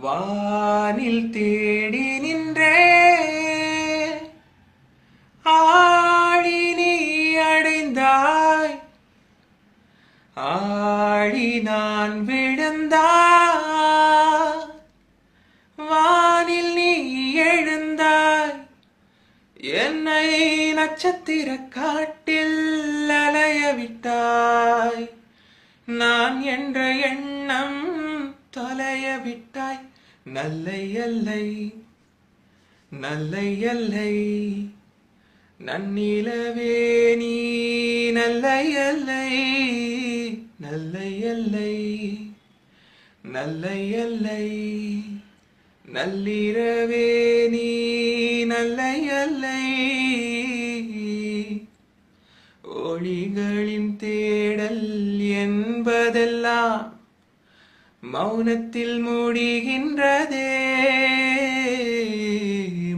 வானில் தேடி நின்றே. ஆழி நீ அடைந்தாய். ஆழி நான் விழுந்தா வானில் நீ எழுந்தாய். என்னை நட்சத்திர காட்டில் அலைய விட்டாய் நான் என்ற எண்ணம் தொலைய விட்டாய் நல்லை எல்லை நல்லை எல்லை நன்னிலவே நீ நல்ல எல்லை நல்ல எல்லை நல்ல எல்லை நல்லிரவே நீ நல்ல எல்லை. ஒளிகளின் தேடல் என்பதெல்லாம் மௌனத்தில் முடிகின்றதே.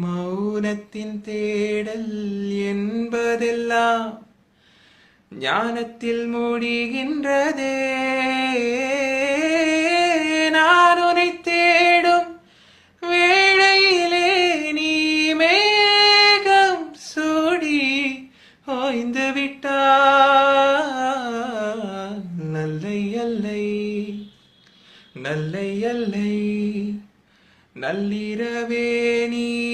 மௌனத்தின் தேடல் என்பதெல்லாம் ஞானத்தில் மூடிகின்றதே. நான் உன்னை தேடும் வேளையிலே நீ மேகம் சூடி ஓய்ந்து விட்டாய். நல்லை அல்லை. நல்லிரவே நீ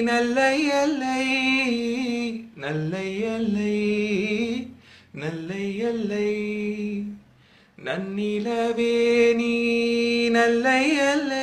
நல்லை அல்லை. நல்லை அல்லை. நல்லை அல்லை. நன்னிலவே நீ நல்லை அல்லை.